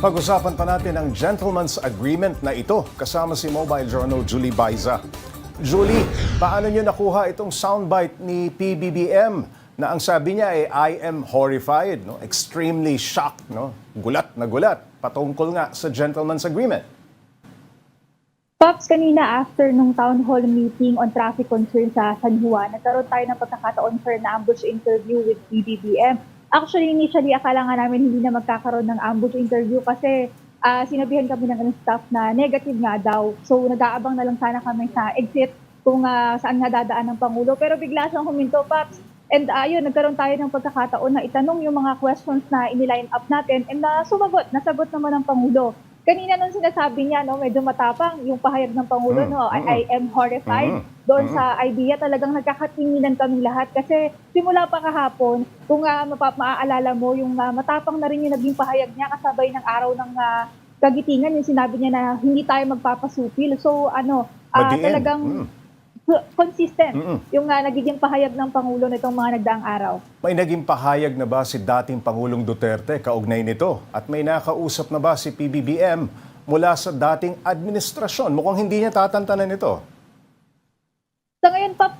Pag-usapan pa natin ang gentleman's agreement na ito kasama si Mobile Journal Julie Baiza. Julie, paano niyo nakuha itong soundbite ni PBBM na ang sabi niya ay I am horrified, no? extremely shocked, no? gulat na gulat patungkol nga sa gentleman's agreement. Pops, kanina after nung town hall meeting on traffic concern sa San Juan, nagkaroon tayo ng pagkakataon for an ambush interview with BBBM. Actually, initially, akala nga namin hindi na magkakaroon ng ambush interview kasi ah, sinabihan kami ng staff na negative nga daw. So, nag-aabang na lang sana kami sa exit kung ah, saan nga dadaan ng Pangulo. Pero bigla siyang huminto, Pops. And ayun, nagkaroon tayo ng pagkakataon na itanong yung mga questions na iniline up natin and na sumagot, nasagot naman ng Pangulo. Kanina nung sinasabi niya, no, medyo matapang yung pahayag ng Pangulo, Mm, no, I, mm. I am horrified. Mm, Doon mm. sa idea, talagang nagkakatinginan kami lahat kasi simula pa kahapon, kung uh, mapa- maaalala mo, yung ah, matapang na rin yung naging pahayag niya kasabay ng araw ng ah, kagitingan, yung sinabi niya na hindi tayo magpapasupil. So ano, ah, Madiin. talagang Mm. consistent Mm-mm. yung ah, nagiging pahayag ng Pangulo nitong mga nagdaang araw. May naging pahayag na ba si dating Pangulong Duterte kaugnay nito? At may nakausap na ba si PBBM mula sa dating administrasyon? Mukhang hindi niya tatantanan ito.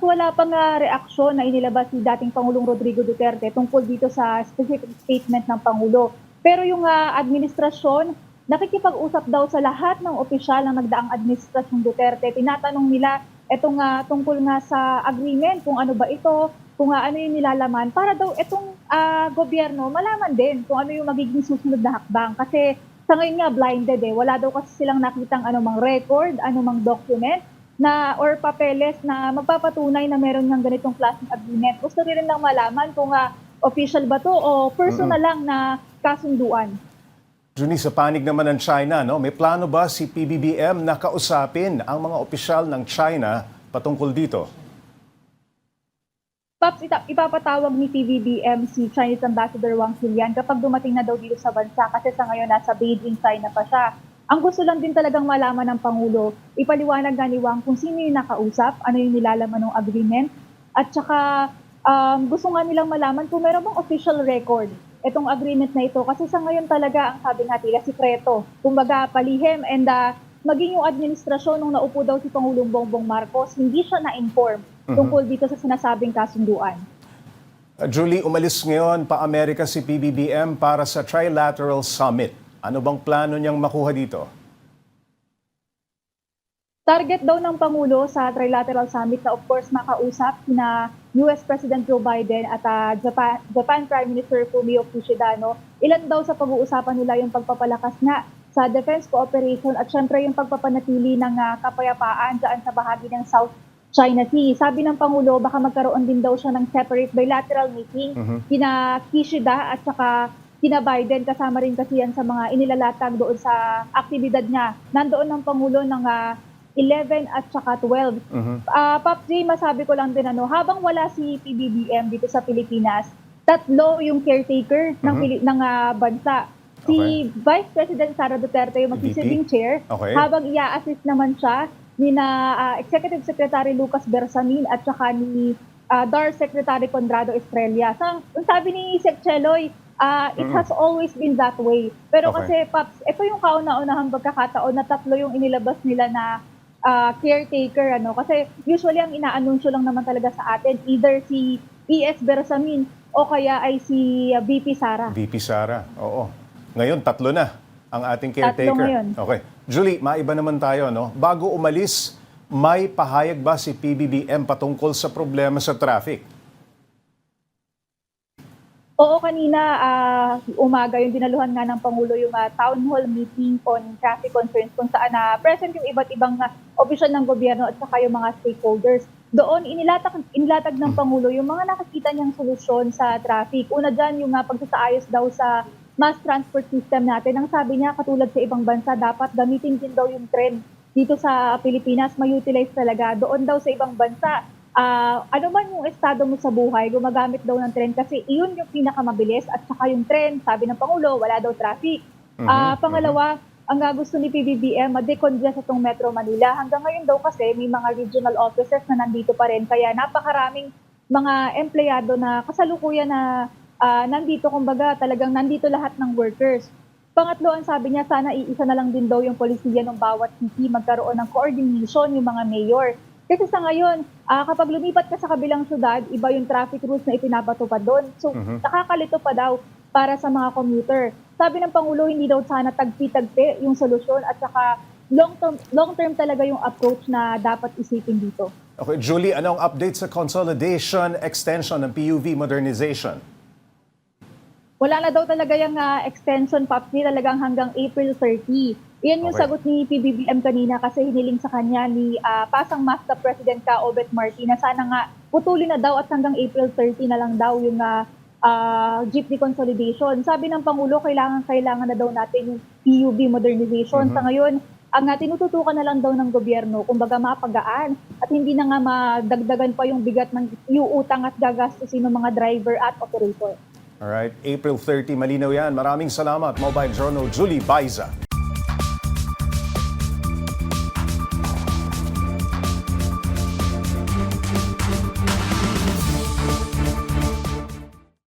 Wala pang ah, reaksyon na inilabas ni dating Pangulong Rodrigo Duterte tungkol dito sa specific statement ng Pangulo. Pero yung ah, administrasyon, nakikipag-usap daw sa lahat ng opisyal ng nagdaang administrasyon Duterte. Tinatanong nila etong ah, tungkol nga sa agreement, kung ano ba ito, kung ah, ano yung nilalaman, para daw itong ah, gobyerno malaman din kung ano yung magiging susunod na hakbang. Kasi sa ngayon nga blinded eh. Wala daw kasi silang nakitang anumang record, anumang document na or papeles na magpapatunay na meron ng ganitong klaseng agreement. Gusto rin lang malaman kung ah, official ba to o personal lang na kasunduan. Juni, sa panig naman ng China, no? may plano ba si PBBM na kausapin ang mga opisyal ng China patungkol dito? Paps, ipapatawag ni PBBM si Chinese Ambassador Wang Xilian kapag dumating na daw dito sa bansa kasi sa ngayon nasa Beijing, China pa siya. Ang gusto lang din talagang malaman ng Pangulo, ipaliwanag nga ni Wang kung sino yung nakausap, ano yung nilalaman ng agreement, at saka um, gusto nga nilang malaman kung meron bang official record itong agreement na ito. Kasi sa ngayon talaga, ang sabi nga tila, sikreto. Kumbaga, palihim and uh, maging yung administrasyon nung naupo daw si Pangulong Bongbong Marcos, hindi siya na-inform tungkol dito sa sinasabing kasunduan. Julie, umalis ngayon pa Amerika si PBBM para sa Trilateral Summit. Ano bang plano niyang makuha dito? Target daw ng Pangulo sa Trilateral Summit na of course makausap na US President Joe Biden at ah, Japan, Japan Prime Minister Fumio Kishida. No? Ilan daw sa pag-uusapan nila yung pagpapalakas nga sa defense cooperation at syempre yung pagpapanatili ng ah, kapayapaan dyan sa bahagi ng South China Sea. Sabi ng Pangulo, baka magkaroon din daw siya ng separate bilateral meeting kina Kishida at saka kina Biden kasama rin kasi yan sa mga inilalatag doon sa aktibidad niya. Nandoon ng Pangulo ng ah, 11 at saka 12. Ah, Pop J, masabi ko lang din ano, habang wala si PBBM dito sa Pilipinas, tatlo yung caretaker ng, Pili- ng ah, bansa. Si Vice President Sara Duterte yung magsisilbing chair, Okay. habang ia-assist naman siya ni na ah, Executive Secretary Lucas Bersamin at saka ni ah, DAR Secretary Conrado Estrella. Sa, ang sabi ni Sec Cheloy, ah, it has always been that way. Pero Okay. kasi, Paps, ito yung kauna-unahang pagkakataon na tatlo yung inilabas nila na ah, caretaker. ano Kasi usually ang inaanunsyo lang naman talaga sa atin, either si ES Bersamin o kaya ay si VP Sara. VP Sara, oo. Ngayon, tatlo na ang ating Tatlo caretaker. ngayon. Okay. Julie, maiba naman tayo, no? Bago umalis, may pahayag ba si PBBM patungkol sa problema sa traffic? Oo, kanina ah, umaga yung dinaluhan nga ng Pangulo yung ah, town hall meeting on traffic concerns kung saan na present yung iba't ibang uh, opisyal ng gobyerno at saka yung mga stakeholders. Doon inilatag, inilatag ng Pangulo yung mga nakikita niyang solusyon sa traffic. Una dyan yung uh, pagsasaayos daw sa mass transport system natin. Ang sabi niya, katulad sa ibang bansa, dapat gamitin din daw yung trend dito sa Pilipinas, ma-utilize talaga. Doon daw sa ibang bansa, ah, ano man yung estado mo sa buhay, gumagamit daw ng tren kasi iyon yung pinakamabilis at saka yung tren, sabi ng Pangulo, wala daw traffic. Ah, pangalawa, ang ah, gusto ni PBBM, ma-decongest itong Metro Manila. Hanggang ngayon daw kasi may mga regional offices na nandito pa rin, kaya napakaraming mga empleyado na kasalukuyan na ah, nandito, kumbaga talagang nandito lahat ng workers. Pangatlo, ang sabi niya, sana iisa na lang din daw yung polisiya ng bawat city, magkaroon ng coordination yung mga mayor. Kasi sa ngayon, ah, kapag lumipat ka sa kabilang syudad, iba yung traffic rules na ipinapatupad doon. So, nakakalito pa daw para sa mga commuter. Sabi ng Pangulo, hindi daw sana tagpi-tagpi yung solusyon at saka long-term, long-term talaga yung approach na dapat isipin dito. Okay, Julie, anong update sa consolidation extension ng PUV modernization? Wala na daw talaga yung ah, extension PAPSI talagang hanggang April 30. Iyan yung Okay. sagot ni PBBM kanina kasi hiniling sa kanya ni ah, Pasang Master President ka Obet Marti na sana nga putulin na daw at hanggang April 30 na lang daw yung ah, ah, jeepney consolidation. Sabi ng Pangulo, kailangan kailangan na daw natin yung PUV modernization. Sa ngayon, ang uh, tinututukan na lang daw ng gobyerno, kumbaga mapagaan at hindi na nga madagdagan pa yung bigat ng iuutang at gagastusin ng mga driver at operator. Alright, April 30, malinaw yan. Maraming salamat, Mobile Journal Julie Baiza.